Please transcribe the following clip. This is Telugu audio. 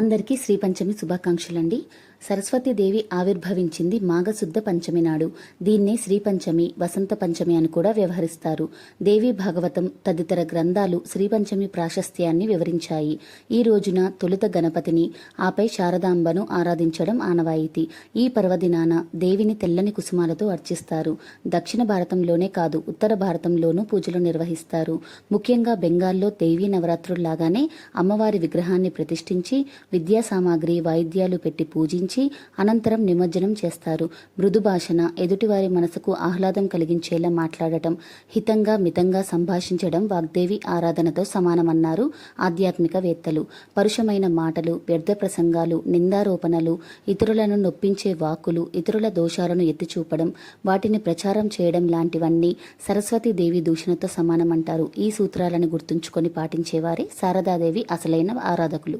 అందరికీ శ్రీ పంచమి శుభాకాంక్షలండి. సరస్వతీదేవి ఆవిర్భవించింది మాఘశుద్ధ పంచమి నాడు. దీన్నే శ్రీపంచమి వసంత పంచమి అని కూడా వ్యవహరిస్తారు. దేవి భాగవతం తదితర గ్రంథాలు శ్రీపంచమి ప్రాశస్త్యాన్ని వివరించాయి. ఈ రోజున తొలుత గణపతిని ఆపై శారదాంబను ఆరాధించడం ఆనవాయితీ. ఈ పర్వదినాన దేవిని తెల్లని కుసుమాలతో అర్చిస్తారు. దక్షిణ భారతంలోనే కాదు ఉత్తర భారతంలోనూ పూజలు నిర్వహిస్తారు. ముఖ్యంగా బెంగాల్లో దేవీ నవరాత్రుల్లాగానే అమ్మవారి విగ్రహాన్ని ప్రతిష్ఠించి విద్యా సామాగ్రి వాయిద్యాలు పెట్టి పూజించి అనంతరం నిమజ్జనం చేస్తారు. మృదు భాషన ఎదుటివారి మనసుకు ఆహ్లాదం కలిగించేలా మాట్లాడటం హితంగా మితంగా సంభాషించడం వాగ్దేవి ఆరాధనతో సమానమన్నారు ఆధ్యాత్మికవేత్తలు. పరుషమైన మాటలు వ్యర్థ ప్రసంగాలు నిందారోపణలు ఇతరులను నొప్పించే వాక్కులు ఇతరుల దోషాలను ఎత్తిచూపడం వాటిని ప్రచారం చేయడం లాంటివన్నీ సరస్వతీదేవి దూషణతో సమానమంటారు. ఈ సూత్రాలను గుర్తుంచుకొని పాటించేవారే శారదాదేవి అసలైన ఆరాధకులు.